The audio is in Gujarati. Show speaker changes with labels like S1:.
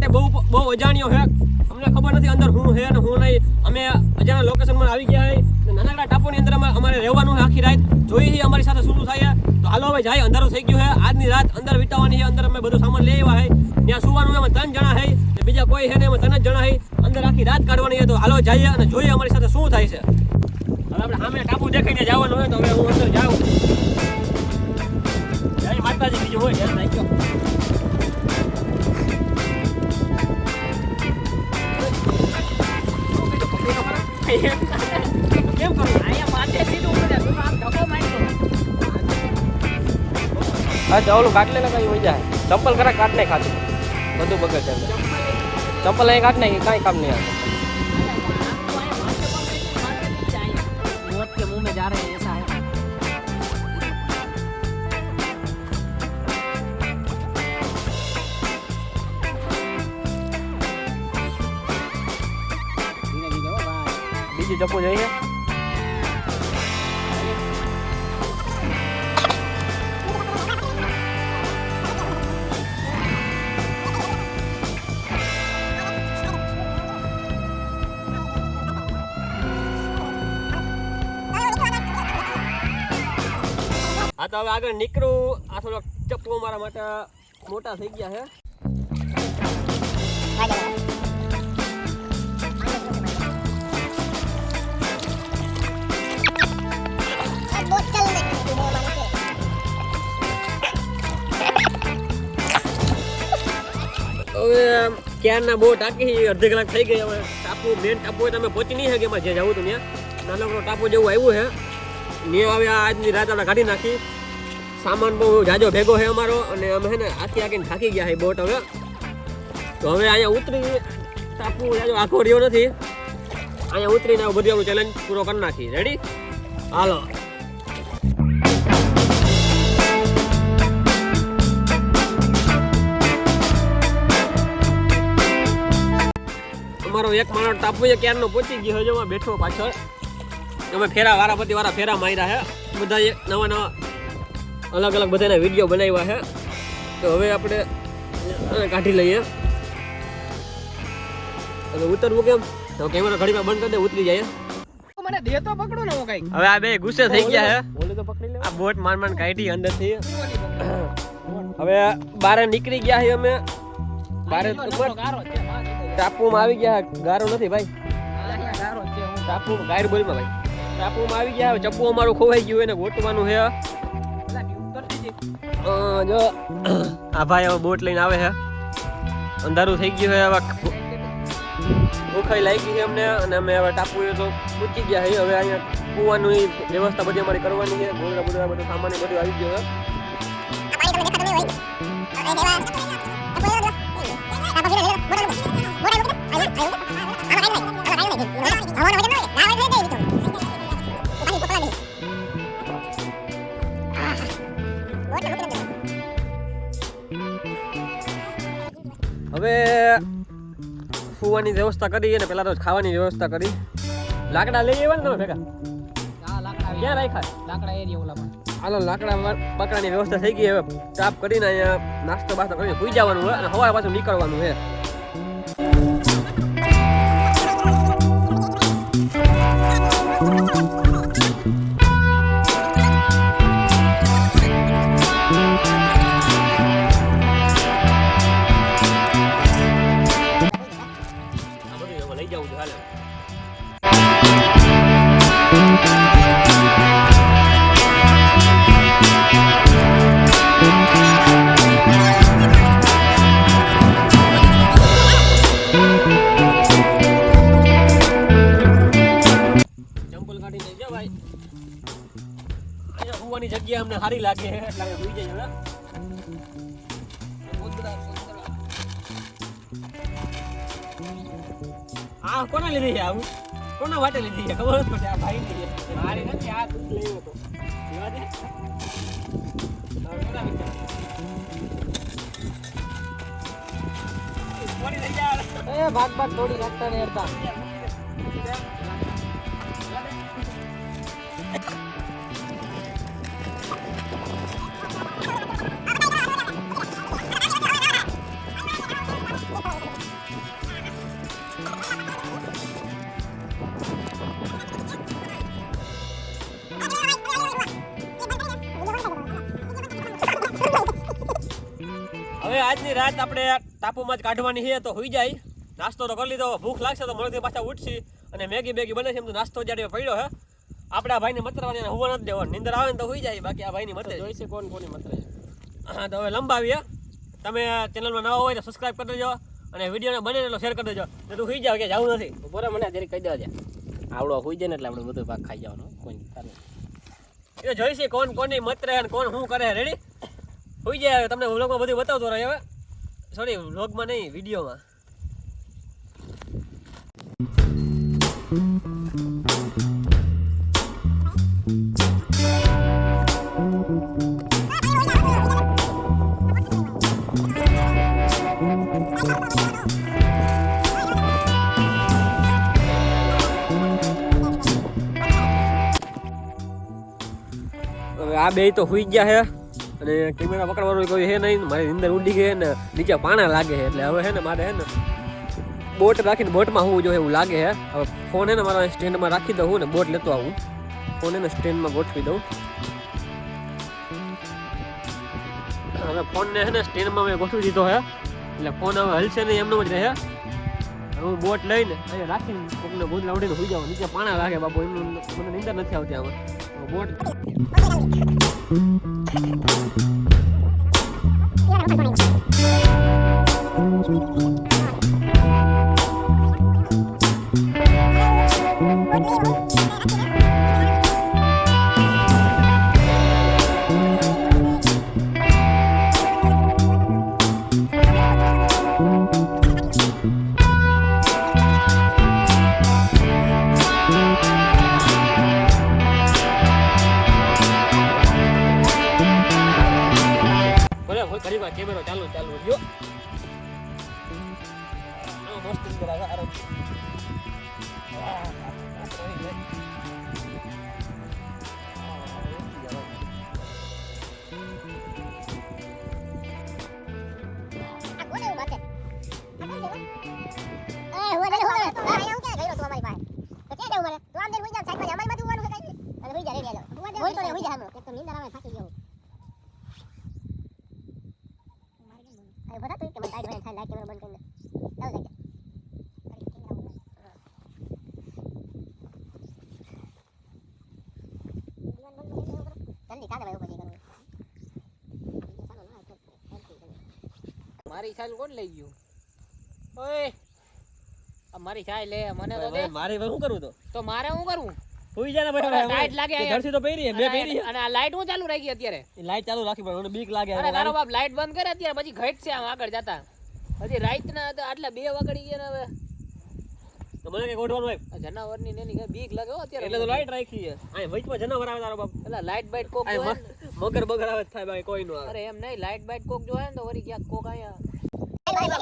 S1: માટે બહુ બહુ અજાણ્યો છે. અમને ખબર નથી અંદર શું છે અને શું નહીં. અમે અજાણ્યા લોકેશનમાં આવી ગયા છે નાનકડા ટાપુની અંદર અમારે રહેવાનું છે આખી રાત. જોઈએ અમારી સાથે શું થાય તો હાલો હવે જાય, અંધારું થઈ ગયું છે. આજની રાત અંદર વિતાવવાની છે, અંદર અમે બધો સામાન લઈ આવ્યા છે. ત્યાં સુવાનું એમાં ત્રણ જણા ને બીજા કોઈ છે ને એમાં ત્રણ જ જણા છે. અંદર આખી રાત કાઢવાની છે. તો હાલો જઈએ અને જોઈએ અમારી સાથે શું થાય છે. હવે આપણે સામે ટાપુ દેખાઈને જવાનું હોય તો હવે હું અંદર જાઉં. જય માતાજી, બીજું હોય, ધ્યાન રાખજો. કેમ કરું અહીંયા માથે સીધું પડે તું આમ ધક્કો માર્યો
S2: હા, તો ઓલું કાટલે ને કઈ હોય જાય. ચપ્પલ ખરા કાટ નહીં ખાતું. બધું બગડ છે. ચપ્પલ અહીં કાટ નહીં કાંઈ કામ નહીં આવે. બીજી ચપ્પુ જોઈએ
S1: હા તો હવે આગળ નીકળું. આ થોડોક ચપ્પુ મારા માટે મોટા થઈ ગયા છે. હવે ક્યારના બહુ ટાંકી અડધી કલાક થઈ ગઈ હવે. ટાપુ મેન ટાપુ હોય તમે પહોંચી નહીં શકે એમાં જે જવું તમે નાનકડો ટાપુ જેવું આવ્યું છે. ને હવે આજની રાત આપણે કાઢી નાખી. સામાન બહુ જાજો ભેગો છે અમારો અને અમે છે ને આખી આખીને થાકી ગયા છે બોટ હવે. તો હવે અહીંયા ઉતરી ટાપુ જાજો આખો રહ્યો નથી. અહીંયા ઉતરીને બધું આપણું ચેલેન્જ પૂરો કરી નાખી રેડી હાલો. અમારો એક માણસ ટાપુ એ ક્યારનો પહોંચી ગયો હજુ બેઠો પાછળ અમે ફેરા વારા પતિ વારા ફેરા માર્યા છે. બધા નવા નવા અલગ અલગ બધાના વીડિયો બનાવ્યા છે. તો હવે આપણે કાઢી લઈએ. હવે ઉતરવું કેમ? તો કેમેરા ઘડીમાં બંધ કરી દે ઉતરી જાય.
S3: મને દે તો પકડો ને કઈ
S1: હવે આ બે ગુસ્સે થઈ ગયા છે.
S2: બોલે તો પકડી લે
S1: આ બોટ માન માન કાઢી અંદરથી. હવે બારે નીકળી ગયા છે અમે. બારે
S3: તો.
S1: ટાપુમાં આવી ગયા ગારો નથી ભાઈ.
S3: ગારો
S1: ટાપુ ગાયર બોલમાં ભાઈ. ટાપુમાં આવી ગયા હવે ચપ્પુ અમારું ખોવાઈ ગયું એને
S3: ગોટવાનું.
S1: અ, જો આ ભાઈ હવે બોટ લઈને આવે છે. અંધારું થઈ ગયું છે હવે ભૂખાઈ લાગી છે અમને અને અમે હવે ટાપુ એ તો પૂછી ગયા છે હવે અહીંયા કૂવાની વ્યવસ્થા બધી અમારી કરવાની છે ગોળા બધા બધું સામાન બધું આવી ગયો છે. હવે સુવાની વ્યવસ્થા કરી અને પેલા તો ખાવાની વ્યવસ્થા કરી. લાકડા લઈ આવ્યા ને તમે ભેગા? ક્યાં રાખ્યા?
S3: લાકડા એરિયા ઓલા
S1: હાલો લાકડા બકરાની વ્યવસ્થા થઈ ગઈ. હવે તાપ કરીને અહીંયા નાસ્તો બાસ્તો કરીને સુઈ જવાનું હોય અને હવા પાછું નીકળવાનું છે જગ્યા અમને સારી લાગે એટલે સુઈ જઈએ આ કોને લીધી છે આવું? કોના માટે લીધી છે? ખબર જ પડે આ ભાઈ લીધી મારી નથી આ દૂધ લેવો તો.
S3: ભાગ ભાગ થોડી લાગતા ને હેરતા
S1: આજની રાત આપણે ટાપુમાં જ કાઢવાની છે તો હોઈ જાય. નાસ્તો તો કરી લીધો ભૂખ લાગશે તો મળતી પાછા ઉઠશી. અને મેગી બેગી બને છે એમ તો નાસ્તો જ્યારે પડ્યો હે. આપણા ભાઈને મતરવાની અને હોવા નથી દેવાનું. નિંદર આવે ને તો હોઈ જાય બાકી આ ભાઈની મતે
S2: જોઈશે કોણ કોની મતરે
S1: હા તો હવે લંબાવીએ. તમે ચેનલમાં નવા હોય તો સબસ્ક્રાઇબ કરી દેજો અને વિડીયોને બને એટલો શેર કરી દેજો. ને તું હોઈ જાવ કે જવું નથી.
S2: બરાબર મને જરી કહી દેવા આવડો હોઈ જાય ને એટલે આપણે બધું ભાગ ખાઈ જવાનો કોઈ
S1: એ જોઈશે કોણ કોની મત રહે અને કોણ શું કરે રેડી હોઈ જાય હવે તમને વ્લોગમાં બધું બતાવતો રહે હવે સોરી વ્લોગમાં નહીં વિડીયોમાં હવે આ બે તો હુઈ ગયા છે અને કેમેરા પકડવાનું કોઈ હે નહીં, મારી અંદર ઉડી ગઈ ને નીચે પાણા લાગે છે એટલે હવે હે ને મારે હે ને બોટ રાખીને બોટમાં હોવું જોઈએ એવું લાગે છે હવે ફોન હે ને મારા સ્ટેન્ડમાં રાખી દઉં ને બોટ લેતો આવું. ફોન એને સ્ટેન્ડમાં ગોઠવી દઉં. હવે ફોનને હે ને સ્ટેન્ડમાં મેં ગોઠવી દીધો છે એટલે ફોન હવે હલશે નહીં એમનો જ રહે. હું બોટ લઈને અહીંયા રાખીને કોકને ભૂત ઉડીને સુઈ જાવ નીચે પાણા લાગે બાપુ, એમનું મને નિંદર નથી આવતી આમાં. હવે બોટ કેમેરો ચાલુ ચાલુ આમાં મસ્ત આરામ
S3: મારી છાલ કોણ લઈ ગયું? ઓય મારી છાલ લે મને તો દે.
S1: મારે શું કરવું તો?
S3: તો મારે શું કરું?
S1: હોઈ જાય ને ભાઈ
S3: લાઈટ લાગે
S1: તે
S3: અહીંયા.
S1: તો પહેરી મે પહેરી
S3: અને આ લાઈટ હું ચાલુ રાખી અત્યારે?
S1: લાઈટ ચાલુ રાખી પણ મને બીક લાગે
S3: અરે તારો બાપ લાઈટ બંધ કરે અત્યારે પછી ઘટ છે આમ આગળ જતા. હજી રાત ના આટલા બે વાગડી ગયા ને હવે.
S1: મને ગોઠવાનું હોય.
S3: જનાવરની ને બીક લાગે હો અત્યારે.
S1: એટલે તો લાઈટ રાખી છે. આ વચમાં જનાવર આવે તારો બાપ.
S3: એટલે લાઈટ બાઈટ કોક
S1: આ મગર બગર આવે થાય કોઈ નો
S3: અરે એમ નહીં લાઈટ બાઈટ કોક જોવે ને તો વળી ક્યાંક કોક અહીંયા
S4: કેમેરો